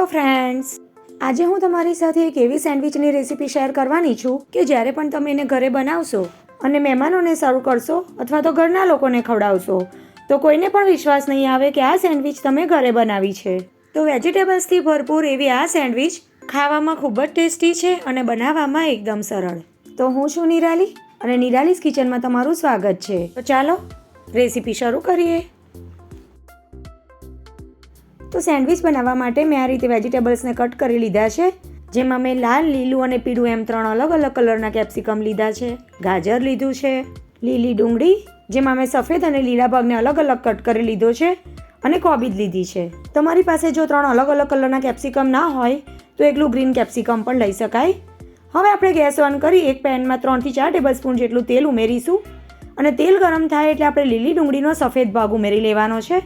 Hello friends. આજે હું તમારી સાથે એક એવી સેન્ડવિચની રેસીપી શેર કરવાની છું કે જ્યારે પણ તમે એને ઘરે બનાવશો અને મહેમાનોને સર્વ કરશો અથવા તો ઘરના લોકોને ખવડાવશો, તો કોઈને પણ વિશ્વાસ નહીં આવે કે આ સેન્ડવિચ તમે ઘરે બનાવી છે. તો વેજીટેબલ્સથી ભરપૂર એવી આ સેન્ડવિચ ખાવામાં ખૂબ જ ટેસ્ટી છે અને બનાવવામાં એકદમ સરળ. તો હું છું નિરાલી અને નિરાલીસ કિચનમાં તમારું સ્વાગત છે. તો ચાલો રેસીપી શરૂ કરીએ. તો સેન્ડવિચ બનાવવા માટે મેં આ રીતે વેજીટેબલ્સને કટ કરી લીધા છે, જેમાં મેં લાલ, લીલું અને પીળું એમ ત્રણ અલગ અલગ કલરના કેપ્સિકમ લીધા છે, ગાજર લીધું છે, લીલી ડુંગળી, જેમાં મેં સફેદ અને લીલા ભાગને અલગ અલગ કટ કરી લીધો છે અને કોબીજ લીધી છે. તમારી પાસે જો ત્રણ અલગ અલગ કલરના કેપ્સિકમ ના હોય, તો એકલું ગ્રીન કેપ્સિકમ પણ લઈ શકાય. હવે આપણે ગેસ ઓન કરી એક પેનમાં ત્રણથી ચાર ટેબલ સ્પૂન જેટલું તેલ ઉમેરીશું. અને તેલ ગરમ થાય એટલે આપણે લીલી ડુંગળીનો સફેદ ભાગ ઉમેરી લેવાનો છે.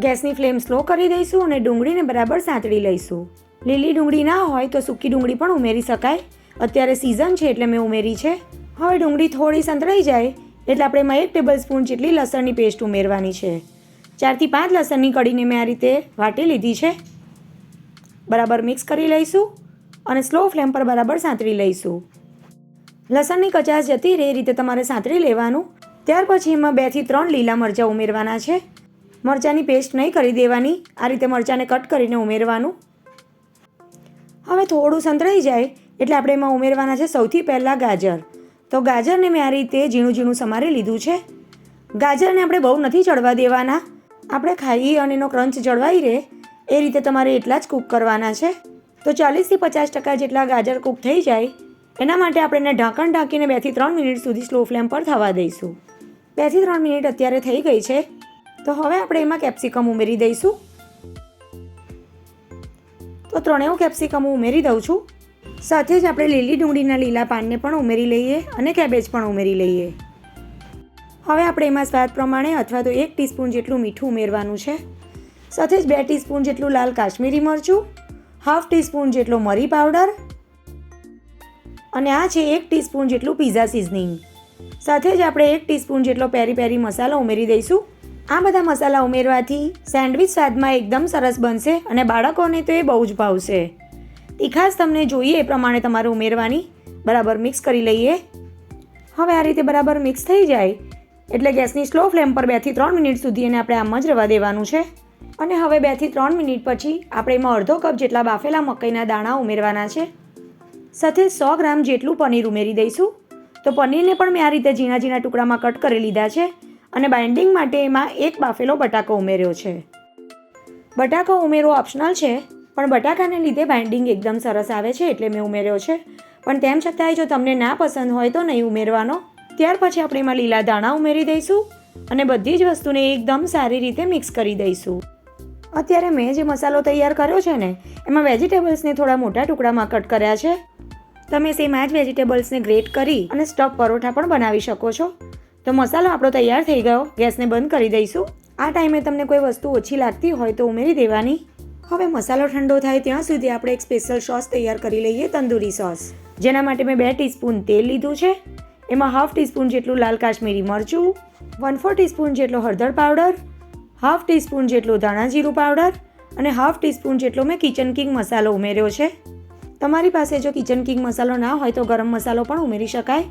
ગેસની ફ્લેમ સ્લો કરી દઈશું અને ડુંગળીને બરાબર સાંતળી લઈશું. લીલી ડુંગળી ના હોય તો સૂકી ડુંગળી પણ ઉમેરી શકાય. અત્યારે સિઝન છે એટલે મેં ઉમેરી છે. હવે ડુંગળી થોડી સંતળાઈ જાય એટલે આપણે એમાં એક ટેબલ સ્પૂન જેટલી લસણની પેસ્ટ ઉમેરવાની છે. ચારથી પાંચ લસણની કડીને મેં આ રીતે વાટી લીધી છે. બરાબર મિક્સ કરી લઈશું અને સ્લો ફ્લેમ પર બરાબર સાંતળી લઈશું. લસણની કચાશ જતી રહે એ રીતે તમારે સાંતળી લેવાનું. ત્યાર પછી એમાં બેથી ત્રણ લીલા મરચાં ઉમેરવાના છે. મરચાંની પેસ્ટ નહીં કરી દેવાની. આ રીતે મરચાંને કટ કરીને ઉમેરવાનું. હવે થોડું સંતળાઈ જાય એટલે આપણે એમાં ઉમેરવાના છે સૌથી પહેલાં ગાજર. તો ગાજરને મેં આ રીતે ઝીણું ઝીણું સમારી લીધું છે. ગાજરને આપણે બહુ નથી ચડવા દેવાના. આપણે ખાઈએ અને એનો ક્રંચ જળવાઈ રહે. એ રીતે તમારે એટલા જ કૂક કરવાના છે. તો ચાલીસથી પચાસ ટકા જેટલા ગાજર કૂક થઈ જાય. એના માટે આપણે એને ઢાંકણ ઢાંકીને બેથી ત્રણ મિનિટ સુધી સ્લો ફ્લેમ પર થવા દઈશું. બેથી ત્રણ મિનિટ અત્યારે થઈ ગઈ છે. તો હવે આપણે એમાં કેપ્સિકમ ઉમેરી દઈશું. તો ત્રણેય કેપ્સિકમ ઉમેરી દઉં છું. સાથે જ આપણે લીલી ડુંગળીના લીલા પાનને પણ ઉમેરી લઈએ અને કેબેજ પણ ઉમેરી લઈએ. હવે આપણે એમાં સ્વાદ પ્રમાણે અથવા તો એક ટીસ્પૂન જેટલું મીઠું ઉમેરવાનું છે. સાથે જ બે ટીસ્પૂન જેટલું લાલ કાશ્મીરી મરચું, હાફ ટીસ્પૂન જેટલો મરી પાવડર અને આ છે એક ટીસ્પૂન જેટલું પીઝા સિઝનિંગ. સાથે જ આપણે એક ટીસ્પૂન જેટલો પેરી પેરી મસાલો ઉમેરી દઈશું. આ બધા મસાલા ઉમેરવાથી સેન્ડવિચ સ્વાદમાં એકદમ સરસ બનશે અને બાળકોને તો એ બહુ જ ભાવશે. તીખાસ તમને જોઈએ એ પ્રમાણે તમારે ઉમેરવાની. બરાબર મિક્સ કરી લઈએ. હવે આ રીતે બરાબર મિક્સ થઈ જાય. એટલે ગેસની સ્લો ફ્લેમ પર બેથી ત્રણ મિનિટ સુધી એને આપણે આમ જ રવા દેવાનું છે. અને હવે બેથી ત્રણ મિનિટ પછી આપણે એમાં અડધો કપ જેટલા બાફેલા મકાઈના દાણા ઉમેરવાના છે. સાથે સો ગ્રામ જેટલું પનીર ઉમેરી દઈશું. તો પનીરને પણ મેં આ રીતે ઝીણા ઝીણા ટુકડામાં કટ કરી લીધા છે. અને બાઇન્ડિંગ માટે એમાં એક બાફેલો બટાકો ઉમેર્યો છે. બટાકો ઉમેરવો ઓપ્શનલ છે, પણ બટાકાને લીધે બાઇન્ડિંગ એકદમ સરસ આવે છે એટલે મેં ઉમેર્યો છે. પણ તેમ છતાંય જો તમને ના પસંદ હોય તો નહીં ઉમેરવાનો. ત્યાર પછી આપણે એમાં લીલા દાણા ઉમેરી દઈશું અને બધી જ વસ્તુને એકદમ સારી રીતે મિક્સ કરી દઈશું. અત્યારે મેં જે મસાલો તૈયાર કર્યો છે ને, એમાં વેજીટેબલ્સને થોડા મોટા ટુકડામાં કટ કર્યા છે. તમે સેમ આ જ વેજીટેબલ્સને ગ્રેટ કરી અને સ્ટફ પરોઠા પણ બનાવી શકો છો. તો મસાલો આપણો તૈયાર થઈ ગયો. ગેસને બંધ કરી દઈશું. આ ટાઈમે તમને કોઈ વસ્તુ ઓછી લાગતી હોય તો ઉમેરી દેવાની. હવે મસાલો ઠંડો થાય ત્યાં સુધી આપણે એક સ્પેશિયલ સોસ તૈયાર કરી લઈએ તંદૂરી સોસ. જેના માટે મેં બે ટીસ્પૂન તેલ લીધું છે. એમાં હાફ ટીસ્પૂન જેટલું લાલ કાશ્મીરી મરચું, વન ફોર ટીસ્પૂન જેટલો હળદર પાવડર, હાફ ટીસ્પૂન જેટલો ધાણા જીરું પાવડર અને હાફ ટીસ્પૂન જેટલો મેં કિચન કિંગ મસાલો ઉમેર્યો છે. તમારી પાસે જો કિચન કિંગ મસાલો ના હોય તો ગરમ મસાલો પણ ઉમેરી શકાય.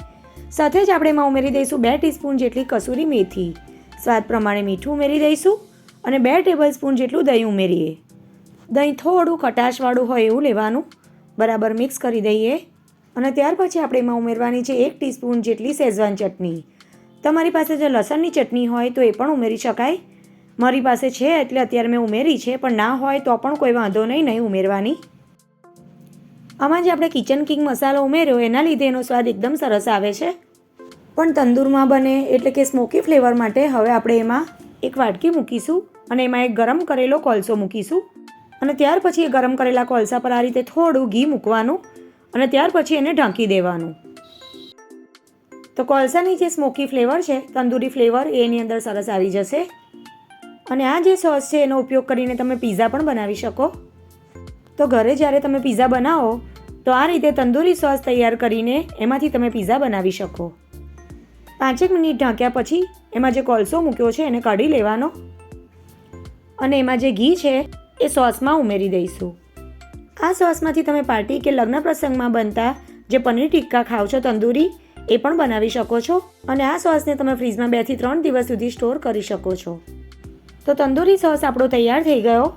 સાથે જ આપણે એમાં ઉમેરી દઈશું બે ટીસ્પૂન જેટલી કસૂરી મેથી. સ્વાદ પ્રમાણે મીઠું ઉમેરી દઈશું અને બે ટેબલ સ્પૂન જેટલું દહીં ઉમેરીએ. દહીં થોડું ખટાશવાળું હોય એવું લેવાનું. બરાબર મિક્સ કરી દઈએ. અને ત્યાર પછી આપણે એમાં ઉમેરવાની છે એક ટીસ્પૂન જેટલી શેઝવાન ચટણી. તમારી પાસે જો લસણની ચટણી હોય તો એ પણ ઉમેરી શકાય. મારી પાસે છે એટલે અત્યારે મેં ઉમેરી છે, પણ ના હોય તો પણ કોઈ વાંધો નહીં નહીં ઉમેરવાની. આમાં જે આપણે કિચન કિંગ મસાલો ઉમેર્યો, એના લીધે એનો સ્વાદ એકદમ સરસ આવે છે. પણ તંદૂરમાં બને એટલે કે સ્મોકી ફ્લેવર માટે હવે આપણે એમાં એક વાટકી મૂકીશું અને એમાં એક ગરમ કરેલો કોલસો મૂકીશું. અને ત્યાર પછી એ ગરમ કરેલા કોલસા પર આ રીતે થોડું ઘી મૂકવાનું અને ત્યાર પછી એને ઢાંકી દેવાનું. તો કોલસાની જે સ્મોકી ફ્લેવર છે, તંદૂરી ફ્લેવર એની અંદર સરસ આવી જશે. અને આ જે સોસ છે, એનો ઉપયોગ કરીને તમે પીઝા પણ બનાવી શકો. તો ઘરે જ્યારે તમે પીઝા બનાવો તો આ રીતે તંદૂરી સોસ તૈયાર કરીને એમાંથી તમે પીઝા બનાવી શકો. પાંચેક મિનિટ ઢાંક્યા પછી એમાં જે કોલસો મૂક્યો છે એને કાઢી લેવાનો. અને એમાં જે ઘી છે એ સોસમાં ઉમેરી દઈશું. આ સોસમાંથી તમે પાર્ટી કે લગ્ન પ્રસંગમાં બનતા જે પનીર ટિક્કા ખાઓ છો તંદૂરી, એ પણ બનાવી શકો છો. અને આ સોસને તમે ફ્રીજમાં બેથી ત્રણ દિવસ સુધી સ્ટોર કરી શકો છો. તો તંદૂરી સોસ આપણો તૈયાર થઈ ગયો.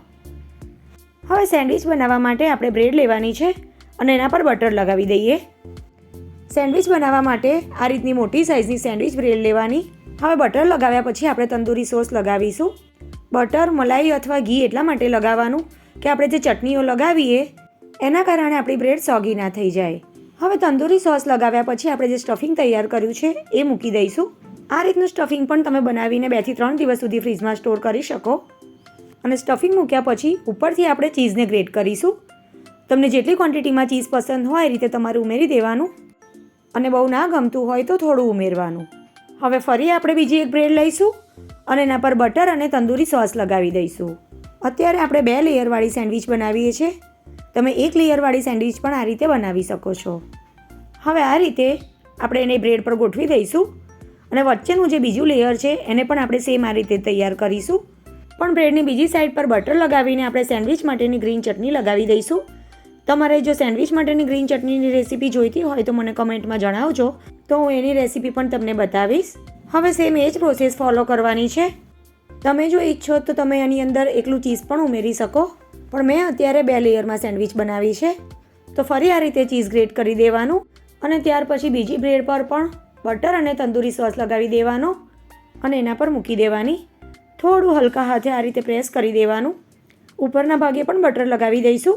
હવે સેન્ડવિચ બનાવવા માટે આપણે બ્રેડ લેવાની છે. અને એના પર બટર લગાવી દઈએ. સેન્ડવિચ બનાવવા માટે આ રીતની મોટી સાઇઝની સેન્ડવિચ બ્રેડ લેવાની. હવે બટર લગાવ્યા પછી આપણે તંદૂરી સોસ લગાવીશું. બટર, મલાઈ અથવા ઘી એટલા માટે લગાવવાનું કે આપણે જે ચટણીઓ લગાવીએ, એના કારણે આપણી બ્રેડ સોગી ના થઈ જાય. હવે તંદૂરી સોસ લગાવ્યા પછી આપણે જે સ્ટફિંગ તૈયાર કર્યું છે, એ મૂકી દઈશું. આ રીતનું સ્ટફિંગ પણ તમે બનાવીને બેથી ત્રણ દિવસ સુધી ફ્રીજમાં સ્ટોર કરી શકો. અને સ્ટફિંગ મૂક્યા પછી ઉપરથી આપણે ચીઝને ગ્રેટ કરીશું. તમને જેટલી ક્વોન્ટિટીમાં ચીઝ પસંદ હોય એ રીતે તમારે ઉમેરી દેવાનું. અને બહુ ના ગમતું હોય તો થોડું ઉમેરવાનું. હવે ફરી આપણે બીજી એક બ્રેડ લઈશું અને એના પર બટર અને તંદૂરી સોસ લગાવી દઈશું. અત્યારે આપણે બે લેયરવાળી સેન્ડવિચ બનાવીએ છીએ. તમે એક લેયરવાળી સેન્ડવિચ પણ આ રીતે બનાવી શકો છો. હવે આ રીતે આપણે એને બ્રેડ પર ગોઠવી દઈશું. અને વચ્ચેનું જે બીજું લેયર છે એને પણ આપણે સેમ આ રીતે તૈયાર કરીશું. પણ બ્રેડની બીજી સાઈડ પર બટર લગાવીને આપણે સેન્ડવિચ માટેની ગ્રીન ચટણી લગાવી દઈશું. તમારે જો સેન્ડવિચ માટેની ગ્રીન ચટણીની રેસીપી જોઈતી હોય તો મને કમેન્ટમાં જણાવજો. તો હું એની રેસીપી પણ તમને બતાવીશ. હવે સેમ એ જ પ્રોસેસ ફોલો કરવાની છે. તમે જો ઈચ્છો તો તમે એની અંદર એકલું ચીઝ પણ ઉમેરી શકો. પણ મેં અત્યારે બે લેયરમાં સેન્ડવિચ બનાવી છે. તો ફરી આ રીતે ચીઝ ગ્રેટ કરી દેવાનું અને ત્યાર પછી બીજી બ્રેડ પર પણ બટર અને તંદૂરી સોસ લગાવી દેવાનો અને એના પર મૂકી દેવાની. થોડું હલકા હાથે આ રીતે પ્રેસ કરી દેવાનું. ઉપરના ભાગે પણ બટર લગાવી દઈશું.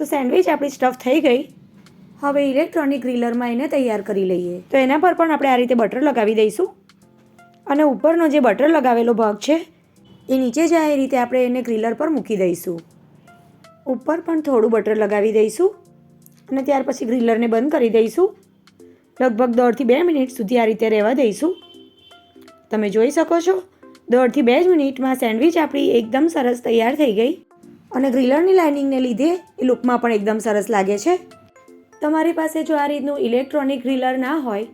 તો સેન્ડવિચ આપણી સ્ટફ થઈ ગઈ. હવે ઇલેક્ટ્રોનિક ગ્રીલરમાં એને તૈયાર કરી લઈએ. તો એના પર પણ આપણે આ રીતે બટર લગાવી દઈશું. અને ઉપરનો જે બટર લગાવેલો ભાગ છે એ નીચે જાય એ રીતે આપણે એને ગ્રીલર પર મૂકી દઈશું. ઉપર પણ થોડું બટર લગાવી દઈશું. અને ત્યાર પછી ગ્રીલરને બંધ કરી દઈશું. લગભગ દોઢથી બે મિનિટ સુધી આ રીતે રહેવા દઈશું. તમે જોઈ શકો છો દોઢથી બે જ મિનિટમાં સેન્ડવિચ આપણી એકદમ સરસ તૈયાર થઈ ગઈ. અને ગ્રીલરની લાઇનિંગને લીધે એ લુકમાં પણ એકદમ સરસ લાગે છે. તમારી પાસે જો આ રીતનું ઇલેક્ટ્રોનિક ગ્રીલર ના હોય,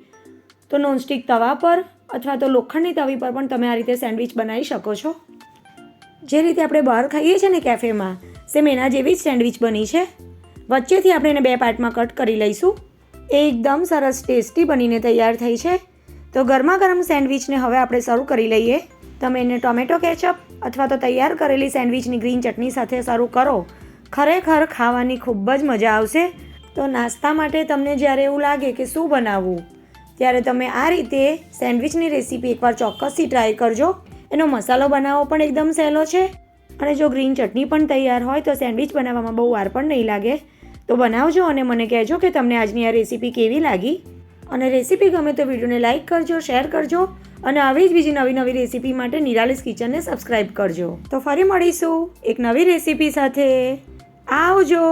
તો નોનસ્ટિક તવા પર અથવા તો લોખંડની તવી પર પણ તમે આ રીતે સેન્ડવિચ બનાવી શકો છો. જે રીતે આપણે બહાર ખાઈએ છીએ ને કેફેમાં સેમ એના જેવી જ સેન્ડવિચ બની છે. વચ્ચેથી આપણે એને બે પાર્ટમાં કટ કરી લઈશું. એ એકદમ સરસ ટેસ્ટી બનીને તૈયાર થઈ છે. તો ગરમા ગરમ સેન્ડવિચને હવે આપણે શરૂ કરી લઈએ. તમે એને ટોમેટો કેચઅપ અથવા તો તૈયાર કરેલી સેન્ડવિચની ગ્રીન ચટણી સાથે સર્વ કરો. ખરેખર ખાવાની ખૂબ જ મજા આવશે. તો નાસ્તા માટે તમને જ્યારે એવું લાગે કે શું બનાવવું, ત્યારે તમે આ રીતે સેન્ડવિચની રેસીપી એકવાર ચોક્કસથી ટ્રાય કરજો. એનો મસાલો બનાવવો પણ એકદમ સહેલો છે. અને જો ગ્રીન ચટણી પણ તૈયાર હોય તો સેન્ડવિચ બનાવવામાં બહુ વાર પણ નહીં લાગે. તો બનાવજો અને મને કહેજો કે તમને આજની આ રેસીપી કેવી લાગી. અને રેસીપી ગમે તો વિડીયોને લાઇક કરજો, શેર કરજો અને આવી જ બીજી નવી નવી રેસીપી માટે નિરાલિસ કિચનને સબસ્ક્રાઈબ કરજો. તો ફરી મળીશું એક નવી રેસીપી સાથે. આવજો!